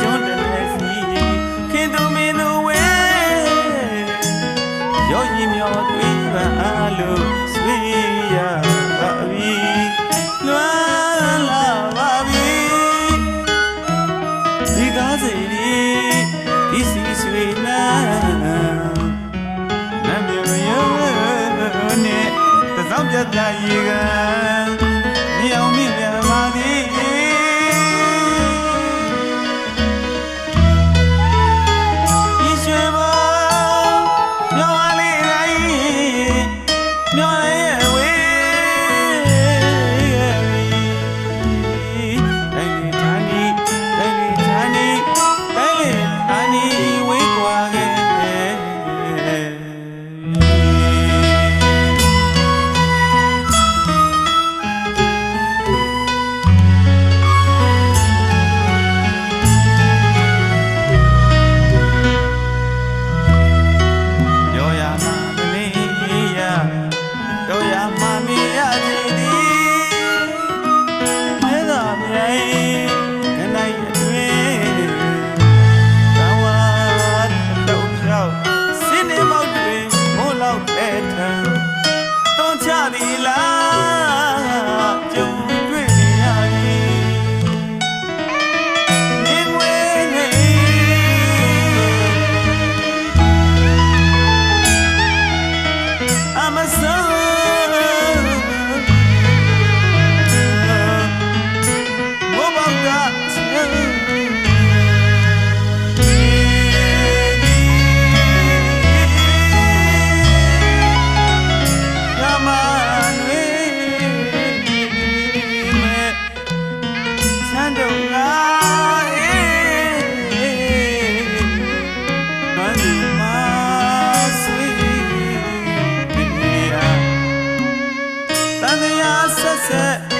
ကြွတလည်းစီခင်သူမင်းသူဝဲရောရင်မျောတွေ့ပါလို့ဆွေရပါပြီလွမ်းလာပါပြီဒီကားစီဒီဒီစီဆွေနာနမ်းမြေရောနဲ့တစောင်းပြတ်လာရေကန် set.